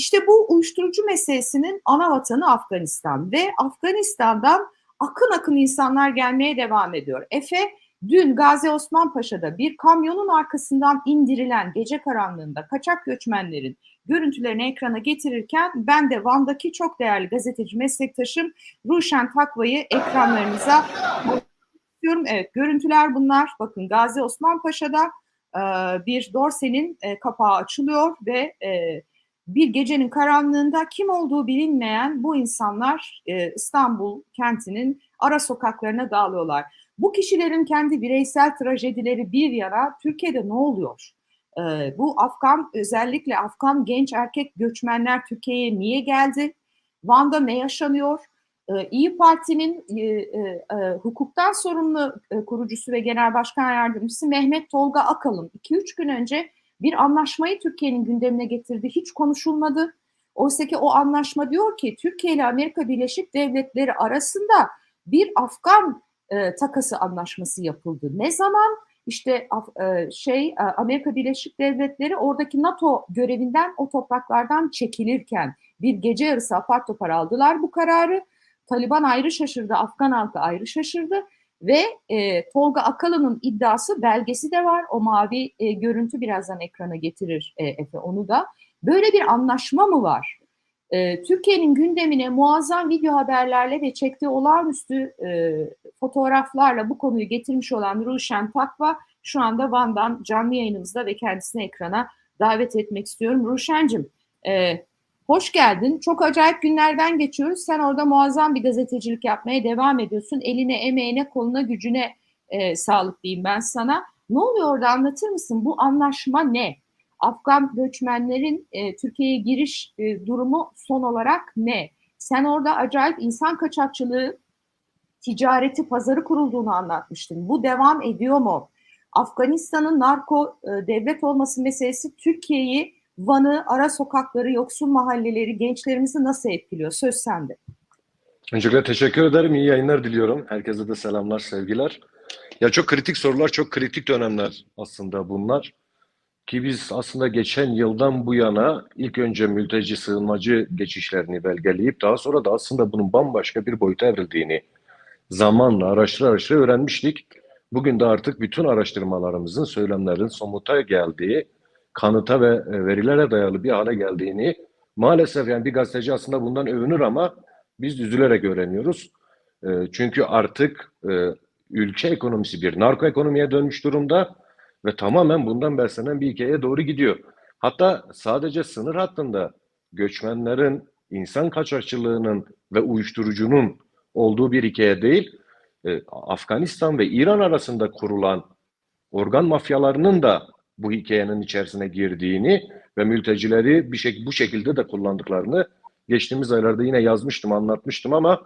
İşte bu uyuşturucu meselesinin ana vatanı Afganistan ve Afganistan'dan akın akın insanlar gelmeye devam ediyor. Efe dün Gazi Osman Paşa'da bir kamyonun arkasından indirilen gece karanlığında kaçak göçmenlerin görüntülerini ekrana getirirken ben de Van'daki çok değerli gazeteci meslektaşım Ruşen Takva'yı ekranlarınıza istiyorum. Evet görüntüler bunlar. Bakın Gazi Osman Paşa'da bir dorsenin kapağı açılıyor ve bir gecenin karanlığında kim olduğu bilinmeyen bu insanlar e, İstanbul kentinin ara sokaklarına dağılıyorlar. Bu kişilerin kendi bireysel trajedileri bir yana Türkiye'de ne oluyor? E, bu Afgan özellikle Afgan genç erkek göçmenler Türkiye'ye niye geldi? Van'da ne yaşanıyor? E, İyi Parti'nin e, e, e, hukuktan sorumlu e, kurucusu ve genel başkan yardımcısı Mehmet Tolga Akalın 2-3 gün önce bir anlaşmayı Türkiye'nin gündemine getirdi. Hiç konuşulmadı. Oysa ki o anlaşma diyor ki Türkiye ile Amerika Birleşik Devletleri arasında bir Afgan e, takası anlaşması yapıldı. Ne zaman? İşte e, şey e, Amerika Birleşik Devletleri oradaki NATO görevinden o topraklardan çekilirken bir gece yarısı apar topar aldılar bu kararı. Taliban ayrı şaşırdı, Afgan halkı ayrı şaşırdı ve e, Tolga Akalı'nın iddiası belgesi de var. O mavi e, görüntü birazdan ekrana getirir e, Efe onu da. Böyle bir anlaşma mı var? E, Türkiye'nin gündemine muazzam video haberlerle ve çektiği olağanüstü e, fotoğraflarla bu konuyu getirmiş olan Ruşen Takva şu anda Van'dan canlı yayınımızda ve kendisini ekrana davet etmek istiyorum. Ruşen'cim e, Hoş geldin. Çok acayip günlerden geçiyoruz. Sen orada muazzam bir gazetecilik yapmaya devam ediyorsun. Eline, emeğine, koluna, gücüne e, sağlık diyeyim ben sana. Ne oluyor orada anlatır mısın? Bu anlaşma ne? Afgan göçmenlerin e, Türkiye'ye giriş e, durumu son olarak ne? Sen orada acayip insan kaçakçılığı, ticareti, pazarı kurulduğunu anlatmıştın. Bu devam ediyor mu? Afganistan'ın narko e, devlet olması meselesi Türkiye'yi Van'ı, ara sokakları, yoksul mahalleleri, gençlerimizi nasıl etkiliyor? Söz sende. Öncelikle teşekkür ederim. İyi yayınlar diliyorum. Herkese de selamlar, sevgiler. Ya çok kritik sorular, çok kritik dönemler aslında bunlar. Ki biz aslında geçen yıldan bu yana ilk önce mülteci sığınmacı geçişlerini belgeleyip daha sonra da aslında bunun bambaşka bir boyuta evrildiğini zamanla araştıra araştıra öğrenmiştik. Bugün de artık bütün araştırmalarımızın, söylemlerin somuta geldiği kanıta ve e, verilere dayalı bir hale geldiğini maalesef yani bir gazeteci aslında bundan övünür ama biz üzülerek öğreniyoruz. E, çünkü artık e, ülke ekonomisi bir narko ekonomiye dönmüş durumda ve tamamen bundan beslenen bir hikayeye doğru gidiyor. Hatta sadece sınır hattında göçmenlerin, insan kaçakçılığının ve uyuşturucunun olduğu bir hikaye değil, Afganistan ve İran arasında kurulan organ mafyalarının da bu hikayenin içerisine girdiğini ve mültecileri bir şey, bu şekilde de kullandıklarını geçtiğimiz aylarda yine yazmıştım, anlatmıştım ama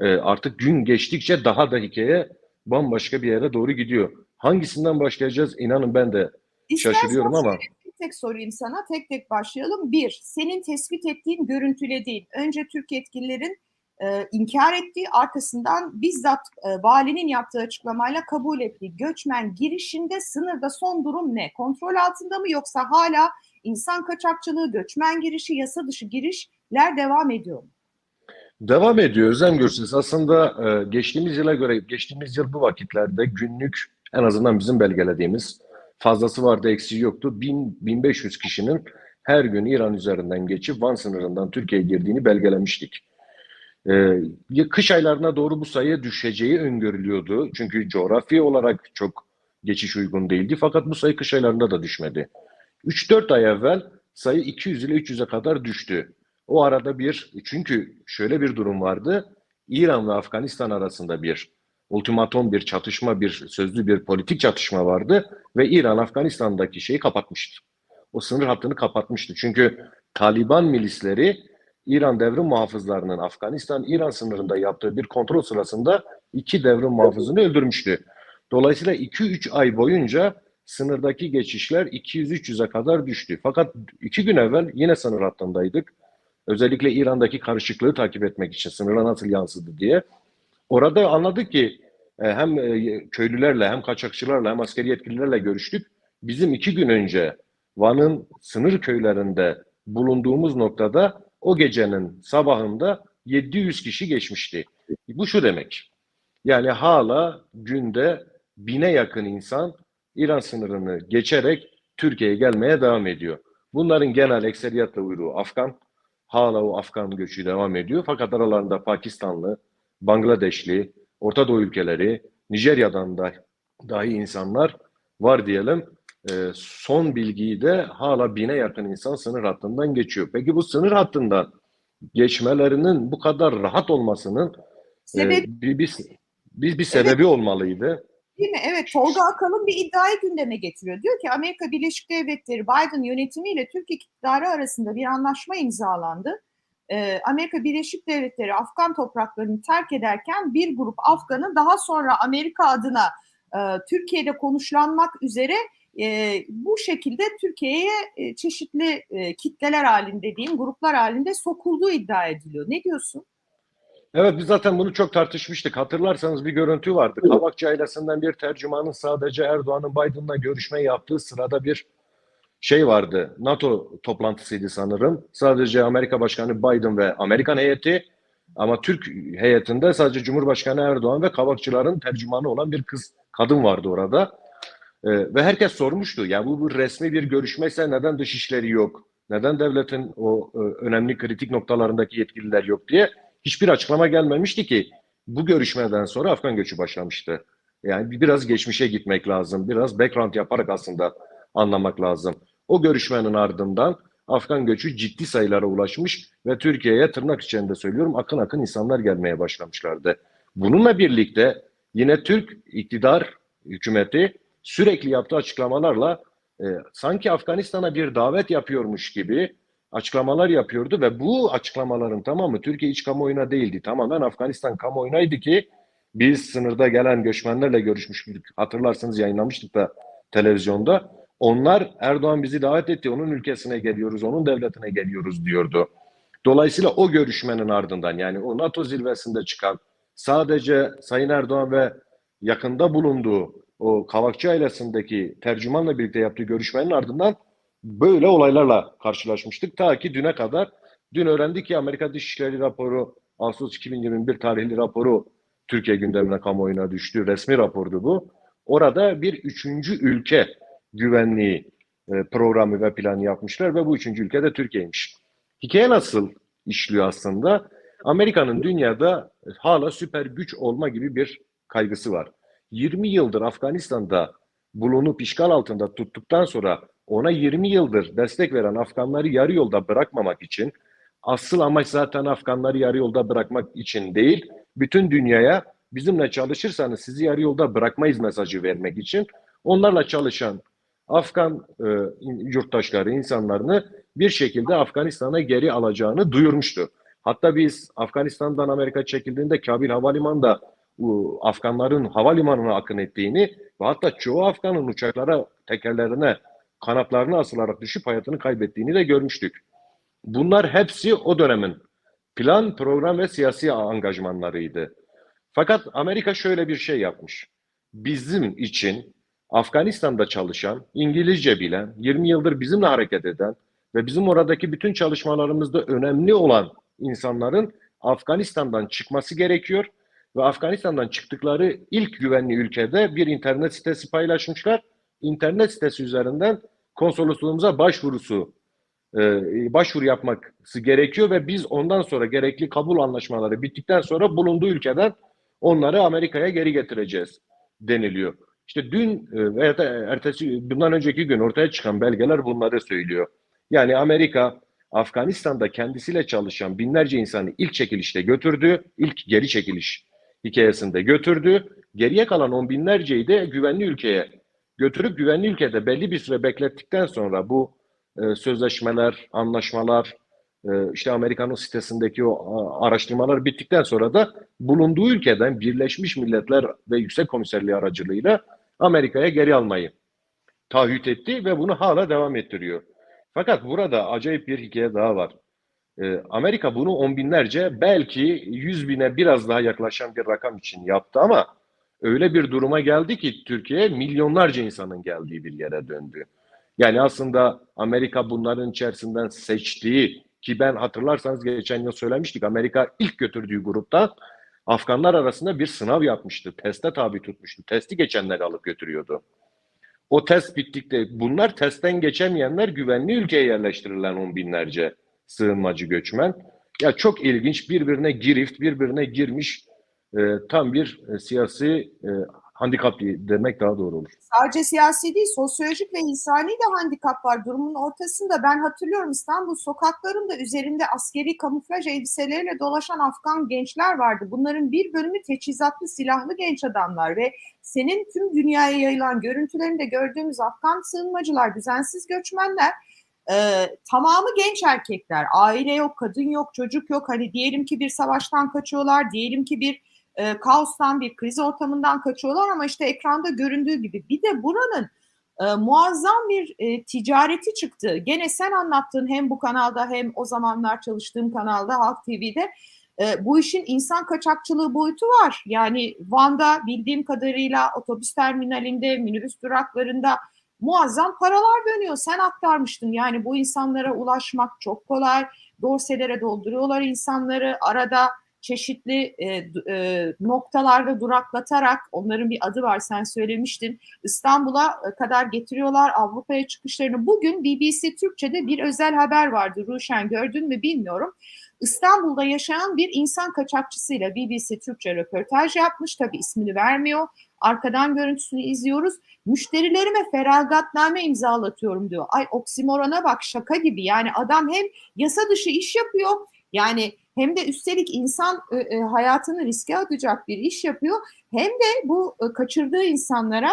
e, artık gün geçtikçe daha da hikaye bambaşka bir yere doğru gidiyor. Hangisinden başlayacağız? İnanın ben de İstersen şaşırıyorum ama. Tek tek sorayım sana, tek tek başlayalım. Bir, senin tespit ettiğin, görüntülediğin, önce Türk yetkililerin e, inkar ettiği arkasından bizzat e, valinin yaptığı açıklamayla kabul ettiği göçmen girişinde sınırda son durum ne? Kontrol altında mı yoksa hala insan kaçakçılığı, göçmen girişi, yasa dışı girişler devam ediyor mu? Devam ediyor Özlem Gürses. Aslında e, geçtiğimiz yıla göre, geçtiğimiz yıl bu vakitlerde günlük en azından bizim belgelediğimiz fazlası vardı, eksiği yoktu. 1000, 1500 kişinin her gün İran üzerinden geçip Van sınırından Türkiye'ye girdiğini belgelemiştik. Ee, kış aylarına doğru bu sayı düşeceği öngörülüyordu. Çünkü coğrafi olarak çok geçiş uygun değildi. Fakat bu sayı kış aylarında da düşmedi. 3-4 ay evvel sayı 200 ile 300'e kadar düştü. O arada bir, çünkü şöyle bir durum vardı. İran ve Afganistan arasında bir ultimatom, bir çatışma, bir sözlü bir politik çatışma vardı ve İran Afganistan'daki şeyi kapatmıştı. O sınır hattını kapatmıştı. Çünkü Taliban milisleri İran devrim muhafızlarının Afganistan-İran sınırında yaptığı bir kontrol sırasında iki devrim muhafızını öldürmüştü. Dolayısıyla 2-3 ay boyunca sınırdaki geçişler 200-300'e kadar düştü. Fakat iki gün evvel yine sınır hattındaydık. Özellikle İran'daki karışıklığı takip etmek için sınıra nasıl yansıdı diye. Orada anladık ki e, hem e, köylülerle hem kaçakçılarla hem askeri yetkililerle görüştük. Bizim iki gün önce Van'ın sınır köylerinde bulunduğumuz noktada o gecenin sabahında 700 kişi geçmişti. Bu şu demek. Yani hala günde bine yakın insan İran sınırını geçerek Türkiye'ye gelmeye devam ediyor. Bunların genel ekseriyetle uyruğu Afgan. Hala o Afgan göçü devam ediyor. Fakat aralarında Pakistanlı, Bangladeşli, Orta Doğu ülkeleri, Nijerya'dan da dahi insanlar var diyelim. Ee, son bilgiyi de hala bine yakın insan sınır hattından geçiyor. Peki bu sınır hattından geçmelerinin bu kadar rahat olmasının Sebep e, bir, bir, bir, bir sebebi olmalıydı. Değil mi? Evet, Tolga Akalın bir iddiayı gündeme getiriyor. Diyor ki Amerika Birleşik Devletleri Biden yönetimiyle Türk iktidarı arasında bir anlaşma imzalandı. Ee, Amerika Birleşik Devletleri Afgan topraklarını terk ederken bir grup Afgan'ı daha sonra Amerika adına e, Türkiye'de konuşlanmak üzere e, bu şekilde Türkiye'ye e, çeşitli e, kitleler halinde diyeyim, gruplar halinde sokulduğu iddia ediliyor. Ne diyorsun? Evet biz zaten bunu çok tartışmıştık. Hatırlarsanız bir görüntü vardı. Kavakçı ailesinden bir tercümanın sadece Erdoğan'ın Biden'la görüşme yaptığı sırada bir şey vardı. NATO toplantısıydı sanırım. Sadece Amerika Başkanı Biden ve Amerikan heyeti ama Türk heyetinde sadece Cumhurbaşkanı Erdoğan ve Kavakçıların tercümanı olan bir kız, kadın vardı orada. Ee, ve herkes sormuştu. Ya bu, bu resmi bir görüşmeyse neden dışişleri yok? Neden devletin o e, önemli kritik noktalarındaki yetkililer yok diye hiçbir açıklama gelmemişti ki bu görüşmeden sonra Afgan göçü başlamıştı. Yani biraz geçmişe gitmek lazım. Biraz background yaparak aslında anlamak lazım. O görüşmenin ardından Afgan göçü ciddi sayılara ulaşmış ve Türkiye'ye tırnak içinde söylüyorum akın akın insanlar gelmeye başlamışlardı. Bununla birlikte yine Türk iktidar hükümeti sürekli yaptığı açıklamalarla e, sanki Afganistan'a bir davet yapıyormuş gibi açıklamalar yapıyordu ve bu açıklamaların tamamı Türkiye iç kamuoyuna değildi. Tamamen Afganistan kamuoyunaydı ki biz sınırda gelen göçmenlerle görüşmüştük. Hatırlarsınız yayınlamıştık da televizyonda. Onlar Erdoğan bizi davet etti, onun ülkesine geliyoruz, onun devletine geliyoruz diyordu. Dolayısıyla o görüşmenin ardından yani o NATO zirvesinde çıkan sadece Sayın Erdoğan ve yakında bulunduğu o Kavakçı ailesindeki tercümanla birlikte yaptığı görüşmenin ardından böyle olaylarla karşılaşmıştık. Ta ki düne kadar. Dün öğrendik ki Amerika Dışişleri raporu, Ağustos 2021 tarihli raporu Türkiye gündemine kamuoyuna düştü. Resmi rapordu bu. Orada bir üçüncü ülke güvenliği e, programı ve planı yapmışlar ve bu üçüncü ülke de Türkiye'ymiş. Hikaye nasıl işliyor aslında? Amerika'nın dünyada hala süper güç olma gibi bir kaygısı var. 20 yıldır Afganistan'da bulunup işgal altında tuttuktan sonra ona 20 yıldır destek veren Afganları yarı yolda bırakmamak için asıl amaç zaten Afganları yarı yolda bırakmak için değil, bütün dünyaya bizimle çalışırsanız sizi yarı yolda bırakmayız mesajı vermek için onlarla çalışan Afgan e, yurttaşları, insanlarını bir şekilde Afganistan'a geri alacağını duyurmuştu. Hatta biz Afganistan'dan Amerika çekildiğinde Kabil Havalimanı'nda Afganların havalimanına akın ettiğini ve hatta çoğu Afganın uçaklara tekerlerine kanatlarına asılarak düşüp hayatını kaybettiğini de görmüştük. Bunlar hepsi o dönemin plan, program ve siyasi angajmanlarıydı. Fakat Amerika şöyle bir şey yapmış. Bizim için Afganistan'da çalışan, İngilizce bilen, 20 yıldır bizimle hareket eden ve bizim oradaki bütün çalışmalarımızda önemli olan insanların Afganistan'dan çıkması gerekiyor ve Afganistan'dan çıktıkları ilk güvenli ülkede bir internet sitesi paylaşmışlar. İnternet sitesi üzerinden konsolosluğumuza başvurusu e, başvuru yapması gerekiyor ve biz ondan sonra gerekli kabul anlaşmaları bittikten sonra bulunduğu ülkeden onları Amerika'ya geri getireceğiz deniliyor. İşte dün e, veya ertesi bundan önceki gün ortaya çıkan belgeler bunları söylüyor. Yani Amerika Afganistan'da kendisiyle çalışan binlerce insanı ilk çekilişte götürdü, ilk geri çekiliş hikayesinde götürdü. Geriye kalan on binlerceyi de güvenli ülkeye götürüp güvenli ülkede belli bir süre beklettikten sonra bu e, sözleşmeler, anlaşmalar, e, işte Amerika'nın sitesindeki o araştırmalar bittikten sonra da bulunduğu ülkeden Birleşmiş Milletler ve Yüksek Komiserliği aracılığıyla Amerika'ya geri almayı taahhüt etti ve bunu hala devam ettiriyor. Fakat burada acayip bir hikaye daha var. E, Amerika bunu on binlerce belki yüz bine biraz daha yaklaşan bir rakam için yaptı ama öyle bir duruma geldi ki Türkiye milyonlarca insanın geldiği bir yere döndü. Yani aslında Amerika bunların içerisinden seçtiği ki ben hatırlarsanız geçen yıl söylemiştik Amerika ilk götürdüğü grupta Afganlar arasında bir sınav yapmıştı. Teste tabi tutmuştu. Testi geçenleri alıp götürüyordu. O test bittikte bunlar testten geçemeyenler güvenli ülkeye yerleştirilen on binlerce sığınmacı göçmen. Ya çok ilginç birbirine girift, birbirine girmiş e, tam bir e, siyasi e, handikap demek daha doğru olur. Sadece siyasi değil, sosyolojik ve insani de handikap var durumun ortasında. Ben hatırlıyorum İstanbul sokaklarında üzerinde askeri kamuflaj elbiseleriyle dolaşan Afgan gençler vardı. Bunların bir bölümü teçhizatlı silahlı genç adamlar ve senin tüm dünyaya yayılan görüntülerinde gördüğümüz Afgan sığınmacılar, düzensiz göçmenler e, tamamı genç erkekler. Aile yok, kadın yok, çocuk yok. Hani diyelim ki bir savaştan kaçıyorlar, diyelim ki bir e, kaostan bir kriz ortamından kaçıyorlar ama işte ekranda göründüğü gibi bir de buranın e, muazzam bir e, ticareti çıktı. Gene sen anlattın hem bu kanalda hem o zamanlar çalıştığım kanalda Halk TV'de e, bu işin insan kaçakçılığı boyutu var. Yani Van'da bildiğim kadarıyla otobüs terminalinde, minibüs duraklarında muazzam paralar dönüyor. Sen aktarmıştın yani bu insanlara ulaşmak çok kolay. Dorselere dolduruyorlar insanları arada çeşitli e, e, noktalarda duraklatarak onların bir adı var sen söylemiştin İstanbul'a kadar getiriyorlar Avrupa'ya çıkışlarını. Bugün BBC Türkçe'de bir özel haber vardı Ruşen gördün mü bilmiyorum. İstanbul'da yaşayan bir insan kaçakçısıyla BBC Türkçe röportaj yapmış. Tabii ismini vermiyor. Arkadan görüntüsünü izliyoruz. Müşterilerime feragatname imzalatıyorum diyor. Ay oksimorona bak şaka gibi. Yani adam hem yasa dışı iş yapıyor. Yani hem de üstelik insan e, e, hayatını riske atacak bir iş yapıyor. Hem de bu e, kaçırdığı insanlara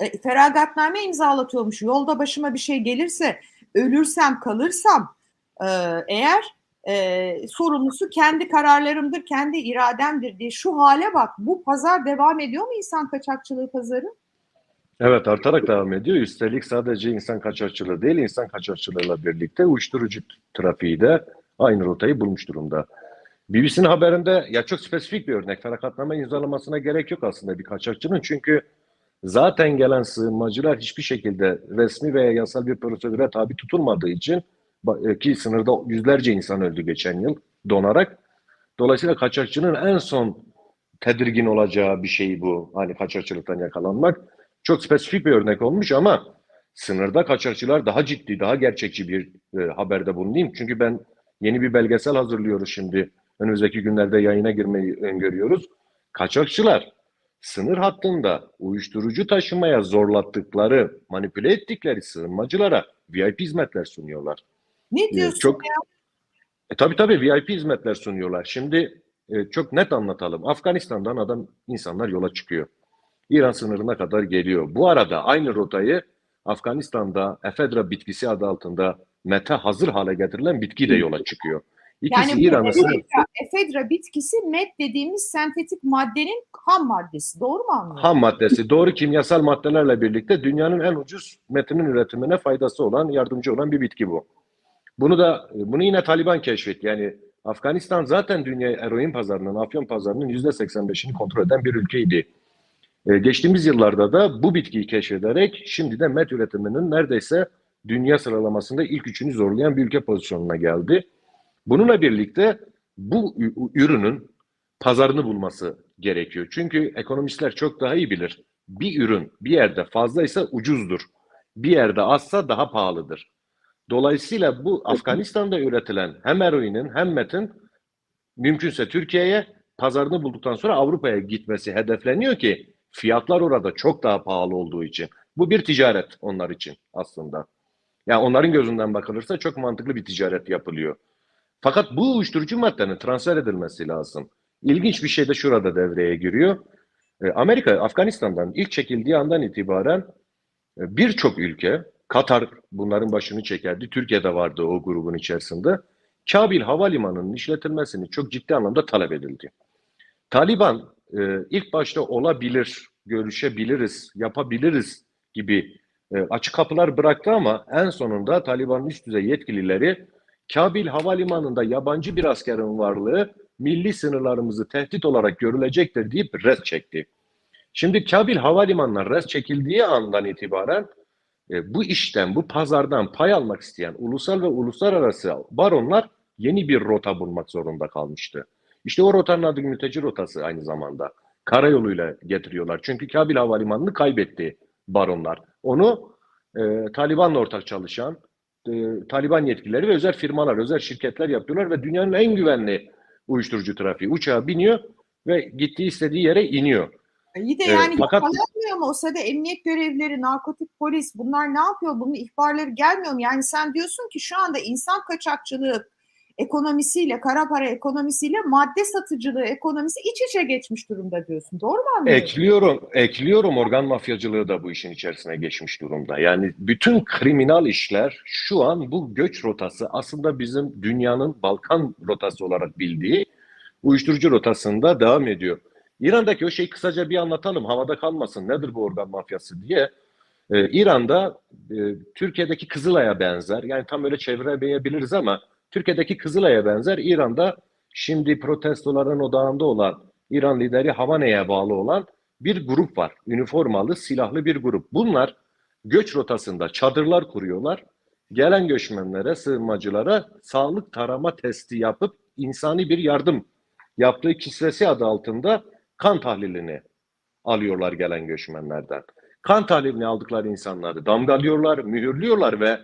e, feragatname imzalatıyormuş. Yolda başıma bir şey gelirse, ölürsem, kalırsam e, eğer e, sorumlusu kendi kararlarımdır, kendi irademdir diye şu hale bak. Bu pazar devam ediyor mu insan kaçakçılığı pazarı? Evet artarak devam ediyor. Üstelik sadece insan kaçakçılığı değil, insan kaçakçılığıyla birlikte uyuşturucu trafiği de aynı rotayı bulmuş durumda. BBC'nin haberinde ya çok spesifik bir örnek. Ferakatname imzalamasına gerek yok aslında bir kaçakçının. Çünkü zaten gelen sığınmacılar hiçbir şekilde resmi veya yasal bir prosedüre tabi tutulmadığı için ki sınırda yüzlerce insan öldü geçen yıl donarak. Dolayısıyla kaçakçının en son tedirgin olacağı bir şey bu. Hani kaçakçılıktan yakalanmak. Çok spesifik bir örnek olmuş ama sınırda kaçakçılar daha ciddi, daha gerçekçi bir e, haberde bulunayım. Çünkü ben yeni bir belgesel hazırlıyoruz şimdi. Önümüzdeki günlerde yayına girmeyi öngörüyoruz. Kaçakçılar sınır hattında uyuşturucu taşımaya zorlattıkları, manipüle ettikleri sığınmacılara VIP hizmetler sunuyorlar. Ne diyorsun çok, ya? E, tabii tabii VIP hizmetler sunuyorlar. Şimdi e, çok net anlatalım. Afganistan'dan adam insanlar yola çıkıyor. İran sınırına kadar geliyor. Bu arada aynı rotayı Afganistan'da efedra bitkisi adı altında mete hazır hale getirilen bitki de yola çıkıyor. İkisi Yani İran'ın efedra, efedra bitkisi met dediğimiz sentetik maddenin ham maddesi. Doğru mu anlıyorum? Ham maddesi doğru kimyasal maddelerle birlikte dünyanın en ucuz metinin üretimine faydası olan, yardımcı olan bir bitki bu. Bunu da bunu yine Taliban keşfetti. Yani Afganistan zaten dünya eroin pazarının, afyon pazarının %85'ini kontrol eden bir ülkeydi. Ee, geçtiğimiz yıllarda da bu bitkiyi keşfederek şimdi de met üretiminin neredeyse dünya sıralamasında ilk üçünü zorlayan bir ülke pozisyonuna geldi. Bununla birlikte bu ürünün pazarını bulması gerekiyor. Çünkü ekonomistler çok daha iyi bilir. Bir ürün bir yerde fazlaysa ucuzdur. Bir yerde azsa daha pahalıdır. Dolayısıyla bu Afganistan'da üretilen hem eroinin hem metin mümkünse Türkiye'ye pazarını bulduktan sonra Avrupa'ya gitmesi hedefleniyor ki fiyatlar orada çok daha pahalı olduğu için. Bu bir ticaret onlar için aslında. Yani onların gözünden bakılırsa çok mantıklı bir ticaret yapılıyor. Fakat bu uyuşturucu maddenin transfer edilmesi lazım. İlginç bir şey de şurada devreye giriyor. E, Amerika Afganistan'dan ilk çekildiği andan itibaren e, birçok ülke, Katar bunların başını çekerdi. Türkiye'de vardı o grubun içerisinde. Kabil Havalimanı'nın işletilmesini çok ciddi anlamda talep edildi. Taliban e, ilk başta olabilir, görüşebiliriz, yapabiliriz gibi açık kapılar bıraktı ama en sonunda Taliban'ın üst düzey yetkilileri Kabil Havalimanı'nda yabancı bir askerin varlığı milli sınırlarımızı tehdit olarak görülecektir deyip res çekti. Şimdi Kabil Havalimanı'na res çekildiği andan itibaren e, bu işten, bu pazardan pay almak isteyen ulusal ve uluslararası baronlar yeni bir rota bulmak zorunda kalmıştı. İşte o rotanın adı mülteci rotası aynı zamanda. Karayoluyla getiriyorlar. Çünkü Kabil Havalimanı'nı kaybetti baronlar. Onu e, Taliban'la ortak çalışan e, Taliban yetkilileri ve özel firmalar, özel şirketler yapıyorlar ve dünyanın en güvenli uyuşturucu trafiği. Uçağa biniyor ve gittiği istediği yere iniyor. İyi de Evet, yani fakat- yakalanmıyor mu? O sırada emniyet görevlileri, narkotik polis bunlar ne yapıyor? Bunun ihbarları gelmiyor mu? Yani sen diyorsun ki şu anda insan kaçakçılığı ekonomisiyle, kara para ekonomisiyle madde satıcılığı ekonomisi iç içe geçmiş durumda diyorsun. Doğru mu anlıyorum? Ekliyorum, ekliyorum organ mafyacılığı da bu işin içerisine geçmiş durumda. Yani bütün kriminal işler şu an bu göç rotası aslında bizim dünyanın Balkan rotası olarak bildiği uyuşturucu rotasında devam ediyor. İran'daki o şeyi kısaca bir anlatalım. Havada kalmasın. Nedir bu organ mafyası diye. Ee, İran'da e, Türkiye'deki Kızılay'a benzer. Yani tam öyle çeviremeyebiliriz ama Türkiye'deki Kızılay'a benzer. İran'da şimdi protestoların odağında olan İran lideri Havane'ye bağlı olan bir grup var. Üniformalı, silahlı bir grup. Bunlar göç rotasında çadırlar kuruyorlar. Gelen göçmenlere, sığınmacılara sağlık tarama testi yapıp insani bir yardım yaptığı kisvesi adı altında kan tahlilini alıyorlar gelen göçmenlerden. Kan tahlilini aldıkları insanları damgalıyorlar, mühürlüyorlar ve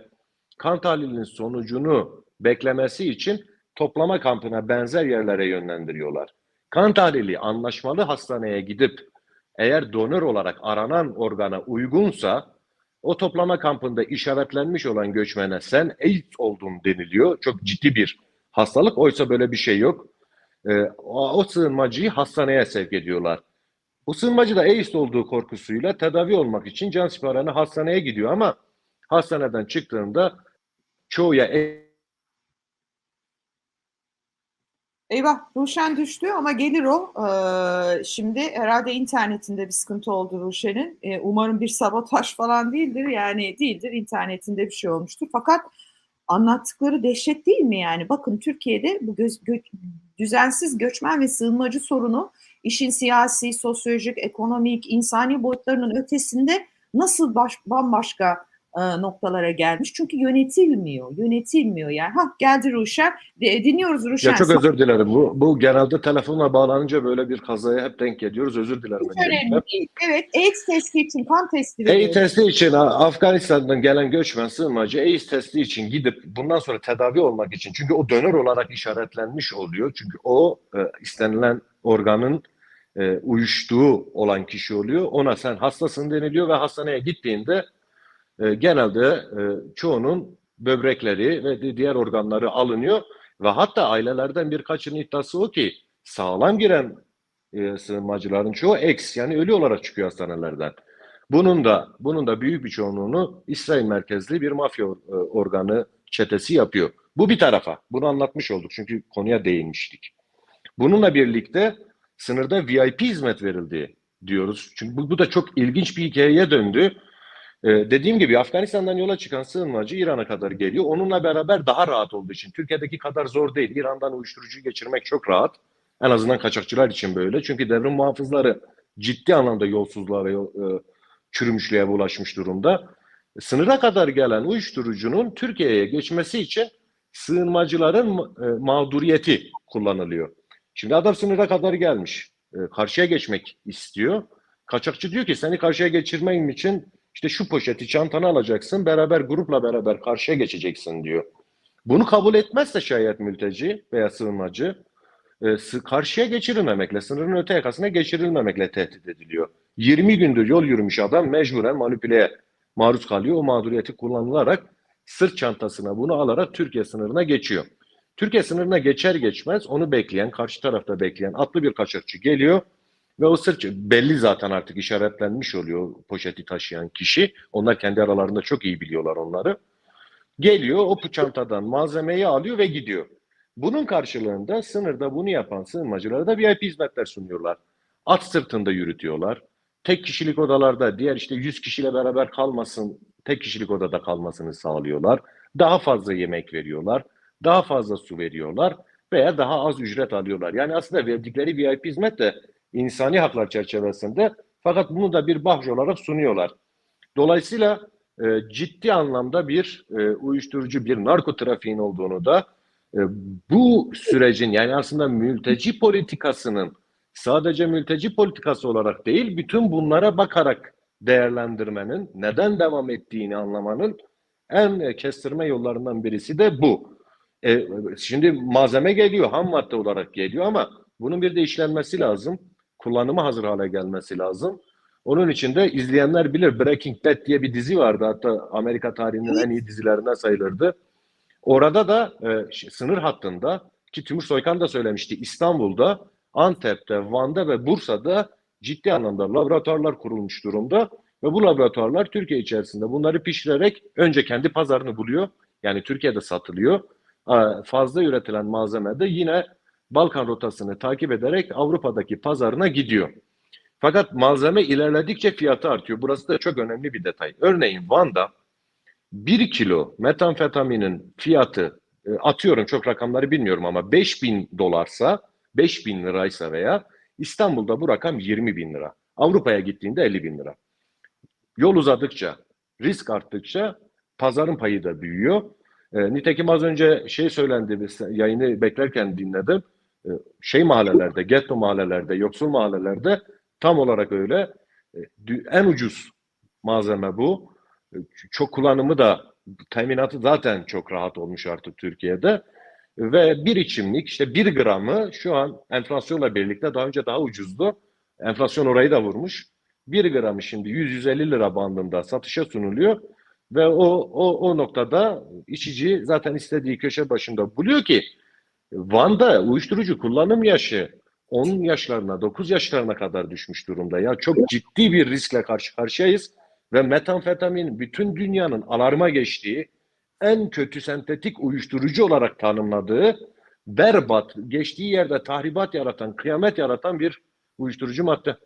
kan tahlilinin sonucunu beklemesi için toplama kampına benzer yerlere yönlendiriyorlar. Kan tahlili anlaşmalı hastaneye gidip eğer donör olarak aranan organa uygunsa o toplama kampında işaretlenmiş olan göçmene sen AIDS oldun deniliyor. Çok ciddi bir hastalık. Oysa böyle bir şey yok. Ee, o, o sığınmacıyı hastaneye sevk ediyorlar. Bu sığınmacı da AIDS olduğu korkusuyla tedavi olmak için can siparişine hastaneye gidiyor ama hastaneden çıktığında çoğu ya Eyvah Ruşen düştü ama gelir o. Ee, şimdi herhalde internetinde bir sıkıntı oldu Ruşen'in. Ee, umarım bir sabotaj falan değildir. Yani değildir. internetinde bir şey olmuştur. Fakat anlattıkları dehşet değil mi yani? Bakın Türkiye'de bu göz, gö- düzensiz göçmen ve sığınmacı sorunu işin siyasi, sosyolojik, ekonomik, insani boyutlarının ötesinde nasıl baş, bambaşka e, noktalara gelmiş. Çünkü yönetilmiyor. Yönetilmiyor yani. Ha geldi Ruşen. De- dinliyoruz Ruşen. ya çok özür dilerim. Bu, bu genelde telefonla bağlanınca böyle bir kazaya hep denk ediyoruz. Özür dilerim. Hiç önemli değil. Evet, AIDS testi için kan testi AIDS testi için Afganistan'dan gelen göçmen sığınmacı AIDS testi için gidip bundan sonra tedavi olmak için çünkü o donör olarak işaretlenmiş oluyor. Çünkü o e, istenilen organın e, uyuştuğu olan kişi oluyor. Ona sen hastasın deniliyor ve hastaneye gittiğinde e, genelde e, çoğunun böbrekleri ve di- diğer organları alınıyor ve hatta ailelerden birkaçının iddiası o ki sağlam giren e, sığınmacıların çoğu ex yani ölü olarak çıkıyor hastanelerden. Bunun da bunun da büyük bir çoğunluğunu İsrail merkezli bir mafya e, organı çetesi yapıyor. Bu bir tarafa. Bunu anlatmış olduk çünkü konuya değinmiştik. Bununla birlikte sınırda VIP hizmet verildi diyoruz. Çünkü bu, bu da çok ilginç bir hikayeye döndü. Ee, dediğim gibi Afganistan'dan yola çıkan sığınmacı İran'a kadar geliyor. Onunla beraber daha rahat olduğu için. Türkiye'deki kadar zor değil. İran'dan uyuşturucu geçirmek çok rahat. En azından kaçakçılar için böyle. Çünkü devrim muhafızları ciddi anlamda yolsuzluğa ve e, çürümüşlüğe bulaşmış durumda. Sınıra kadar gelen uyuşturucunun Türkiye'ye geçmesi için sığınmacıların e, mağduriyeti kullanılıyor. Şimdi adam sınıra kadar gelmiş. E, karşıya geçmek istiyor. Kaçakçı diyor ki seni karşıya geçirmem için işte şu poşeti çantanı alacaksın. Beraber grupla beraber karşıya geçeceksin diyor. Bunu kabul etmezse şayet mülteci veya sığınmacı e, karşıya geçirilmemekle, sınırın öte yakasına geçirilmemekle tehdit ediliyor. 20 gündür yol yürümüş adam mecburen manipüleye maruz kalıyor. O mağduriyeti kullanılarak sırt çantasına bunu alarak Türkiye sınırına geçiyor. Türkiye sınırına geçer geçmez onu bekleyen, karşı tarafta bekleyen atlı bir kaçakçı geliyor ve o sırt belli zaten artık işaretlenmiş oluyor poşeti taşıyan kişi. Onlar kendi aralarında çok iyi biliyorlar onları. Geliyor o çantadan malzemeyi alıyor ve gidiyor. Bunun karşılığında sınırda bunu yapan sığınmacılara da VIP hizmetler sunuyorlar. At sırtında yürütüyorlar. Tek kişilik odalarda diğer işte 100 kişiyle beraber kalmasın, tek kişilik odada kalmasını sağlıyorlar. Daha fazla yemek veriyorlar. Daha fazla su veriyorlar veya daha az ücret alıyorlar. Yani aslında verdikleri VIP hizmet de insani haklar çerçevesinde fakat bunu da bir bahş olarak sunuyorlar. Dolayısıyla e, ciddi anlamda bir e, uyuşturucu, bir narko trafiğin olduğunu da e, bu sürecin yani aslında mülteci politikasının sadece mülteci politikası olarak değil, bütün bunlara bakarak değerlendirmenin, neden devam ettiğini anlamanın en e, kestirme yollarından birisi de bu. E, şimdi malzeme geliyor, ham madde olarak geliyor ama bunun bir de işlenmesi lazım. Kullanıma hazır hale gelmesi lazım. Onun için de izleyenler bilir Breaking Bad diye bir dizi vardı. Hatta Amerika tarihinin en iyi dizilerinden sayılırdı. Orada da e, sınır hattında ki Timur Soykan da söylemişti İstanbul'da, Antep'te, Van'da ve Bursa'da ciddi anlamda laboratuvarlar kurulmuş durumda ve bu laboratuvarlar Türkiye içerisinde bunları pişirerek önce kendi pazarını buluyor. Yani Türkiye'de satılıyor. Fazla üretilen malzeme de yine Balkan rotasını takip ederek Avrupa'daki pazarına gidiyor. Fakat malzeme ilerledikçe fiyatı artıyor. Burası da çok önemli bir detay. Örneğin Van'da 1 kilo metamfetaminin fiyatı e, atıyorum çok rakamları bilmiyorum ama 5000 dolarsa 5000 liraysa veya İstanbul'da bu rakam 20 bin lira. Avrupa'ya gittiğinde 50 bin lira. Yol uzadıkça, risk arttıkça pazarın payı da büyüyor. E, nitekim az önce şey söylendi, yayını beklerken dinledim. E, şey mahallelerde, getto mahallelerde, yoksul mahallelerde tam olarak öyle. E, en ucuz malzeme bu. E, çok kullanımı da teminatı zaten çok rahat olmuş artık Türkiye'de. Ve bir içimlik işte bir gramı şu an enflasyonla birlikte daha önce daha ucuzdu. Enflasyon orayı da vurmuş. Bir gramı şimdi 100-150 lira bandında satışa sunuluyor. Ve o, o, o noktada içici zaten istediği köşe başında buluyor ki Van'da uyuşturucu kullanım yaşı 10 yaşlarına 9 yaşlarına kadar düşmüş durumda. Ya çok ciddi bir riskle karşı karşıyayız ve metamfetamin bütün dünyanın alarma geçtiği en kötü sentetik uyuşturucu olarak tanımladığı berbat, geçtiği yerde tahribat yaratan, kıyamet yaratan bir uyuşturucu madde.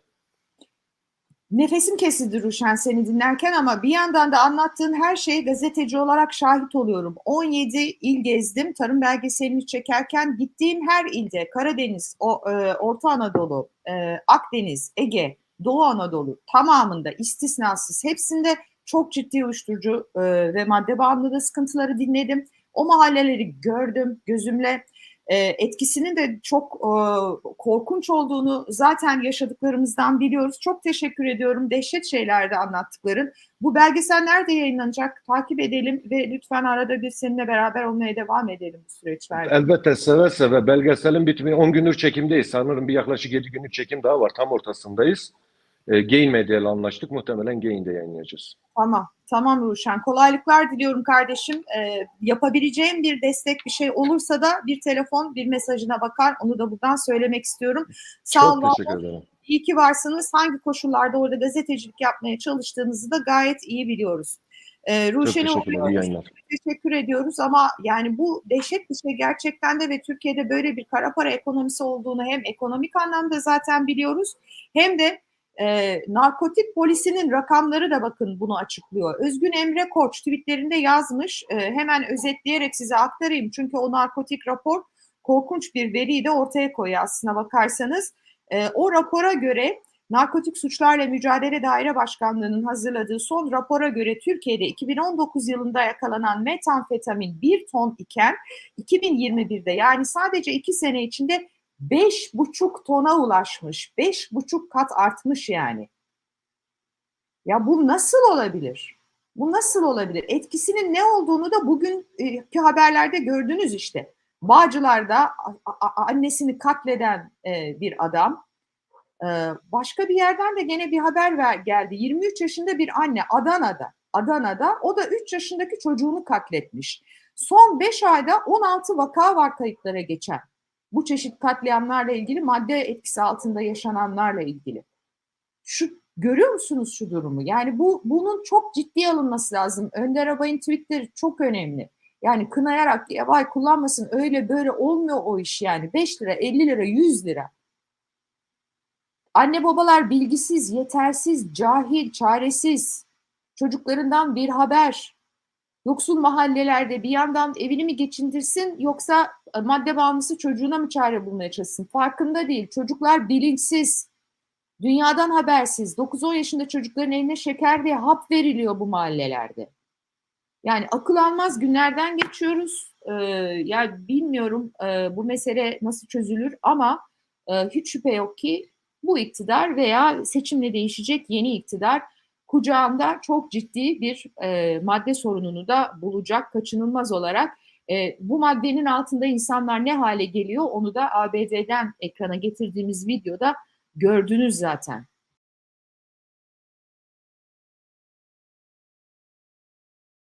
Nefesim kesildi Ruşen seni dinlerken ama bir yandan da anlattığın her şeye gazeteci olarak şahit oluyorum. 17 il gezdim. Tarım belgeselini çekerken gittiğim her ilde Karadeniz, o, e, Orta Anadolu, e, Akdeniz, Ege, Doğu Anadolu tamamında istisnasız hepsinde çok ciddi uyuşturucu e, ve madde bağımlılığı sıkıntıları dinledim. O mahalleleri gördüm gözümle. E, etkisinin de çok e, korkunç olduğunu zaten yaşadıklarımızdan biliyoruz. Çok teşekkür ediyorum. Dehşet şeylerde anlattıkların. Bu belgesel nerede yayınlanacak? Takip edelim ve lütfen arada bir seninle beraber olmaya devam edelim bu süreçlerde. Elbette seve seve belgeselin bitimi 10 gündür çekimdeyiz. Sanırım bir yaklaşık 7 günlük çekim daha var. Tam ortasındayız. E, Gain Media ile anlaştık. Muhtemelen Gain'de yayınlayacağız. Tamam, tamam Ruşen. Kolaylıklar diliyorum kardeşim. Ee, yapabileceğim bir destek bir şey olursa da bir telefon, bir mesajına bakar. Onu da buradan söylemek istiyorum. Sağ Çok olun. teşekkür ederim. İyi ki varsınız. Hangi koşullarda orada gazetecilik yapmaya çalıştığınızı da gayet iyi biliyoruz. Çok Ruşen'e yayınlar. teşekkür ediyoruz ama yani bu dehşet bir şey gerçekten de ve Türkiye'de böyle bir kara para ekonomisi olduğunu hem ekonomik anlamda zaten biliyoruz hem de e, narkotik polisinin rakamları da bakın bunu açıklıyor. Özgün Emre Koç tweetlerinde yazmış. E, hemen özetleyerek size aktarayım. Çünkü o narkotik rapor korkunç bir veriyi de ortaya koyuyor aslına bakarsanız. E, o rapora göre Narkotik Suçlarla Mücadele Daire Başkanlığı'nın hazırladığı son rapora göre Türkiye'de 2019 yılında yakalanan metamfetamin 1 ton iken 2021'de yani sadece 2 sene içinde 5,5 tona ulaşmış. 5,5 kat artmış yani. Ya bu nasıl olabilir? Bu nasıl olabilir? Etkisinin ne olduğunu da bugünkü haberlerde gördünüz işte. Bağcılar'da annesini katleden e, bir adam. E, başka bir yerden de gene bir haber geldi. 23 yaşında bir anne Adana'da. Adana'da o da 3 yaşındaki çocuğunu katletmiş. Son 5 ayda 16 vaka var kayıtlara geçen. Bu çeşit katliamlarla ilgili madde etkisi altında yaşananlarla ilgili. Şu görüyor musunuz şu durumu? Yani bu bunun çok ciddi alınması lazım. Önder Abay'ın tweetleri çok önemli. Yani kınayarak ya vay kullanmasın öyle böyle olmuyor o iş yani. 5 lira, 50 lira, 100 lira. Anne babalar bilgisiz, yetersiz, cahil, çaresiz. Çocuklarından bir haber. Yoksul mahallelerde bir yandan evini mi geçindirsin yoksa madde bağımlısı çocuğuna mı çare bulmaya çalışsın? Farkında değil. Çocuklar bilinçsiz. Dünyadan habersiz 9-10 yaşında çocukların eline şeker ve hap veriliyor bu mahallelerde. Yani akıl almaz günlerden geçiyoruz. Ee, yani bilmiyorum e, bu mesele nasıl çözülür ama e, hiç şüphe yok ki bu iktidar veya seçimle değişecek yeni iktidar kucağında çok ciddi bir e, madde sorununu da bulacak kaçınılmaz olarak. E, bu maddenin altında insanlar ne hale geliyor onu da ABD'den ekrana getirdiğimiz videoda gördünüz zaten.